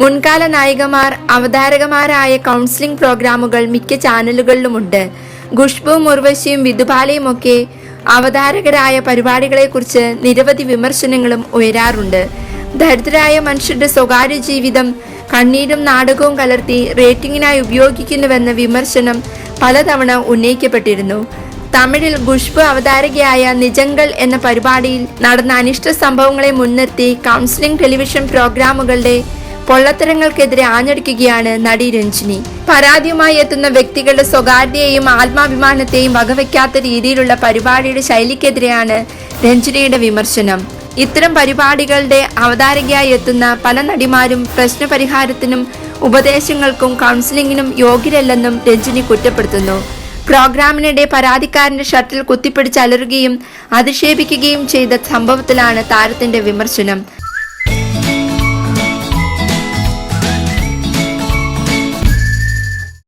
മുൻകാല നായികമാർ അവതാരകമാരായ കൗൺസിലിംഗ് പ്രോഗ്രാമുകൾ മിക്ക ചാനലുകളിലുമുണ്ട്. ഖുഷ്ബുവും മുർവശിയും വിധുബാലയും ഒക്കെ അവതാരകരായ പരിപാടികളെക്കുറിച്ച് നിരവധി വിമർശനങ്ങളും ഉയരാറുണ്ട്. ദരിദ്രരായ മനുഷ്യരുടെ സ്വകാര്യ ജീവിതം കണ്ണീരും നാടകവും കലർത്തി റേറ്റിംഗിനായി ഉപയോഗിക്കുന്നുവെന്ന വിമർശനം പലതവണ ഉന്നയിക്കപ്പെട്ടിരുന്നു. തമിഴിൽ ഖുഷ്ബു അവതാരകയായ നിജങ്കൽ എന്ന പരിപാടിയിൽ നടന്ന അനിഷ്ട സംഭവങ്ങളെ മുൻനിർത്തി കൗൺസിലിംഗ് ടെലിവിഷൻ പ്രോഗ്രാമുകളുടെ പൊള്ളത്തരങ്ങൾക്കെതിരെ ആഞ്ഞടിക്കുകയാണ് നടി രഞ്ജിനി. പരാതിയുമായി എത്തുന്ന വ്യക്തികളുടെ സ്വകാര്യതയെയും ആത്മാഭിമാനത്തെയും വകവയ്ക്കാത്ത രീതിയിലുള്ള പരിപാടിയുടെ ശൈലിക്കെതിരെയാണ് രഞ്ജിനിയുടെ വിമർശനം. ഇത്തരം പരിപാടികളുടെ അവതാരകയായി എത്തുന്ന പല നടിമാരും പ്രശ്നപരിഹാരത്തിനും ഉപദേശങ്ങൾക്കും കൗൺസിലിംഗിനും യോഗ്യരല്ലെന്നും രഞ്ജിനി കുറ്റപ്പെടുത്തുന്നു. പ്രോഗ്രാമിനിടെ പരാതിക്കാരന്റെ ഷട്ടിൽ കുത്തിപ്പിടിച്ച് അലറുകയും അധിക്ഷേപിക്കുകയും ചെയ്ത സംഭവത്തിലാണ് താരത്തിന്റെ വിമർശനം.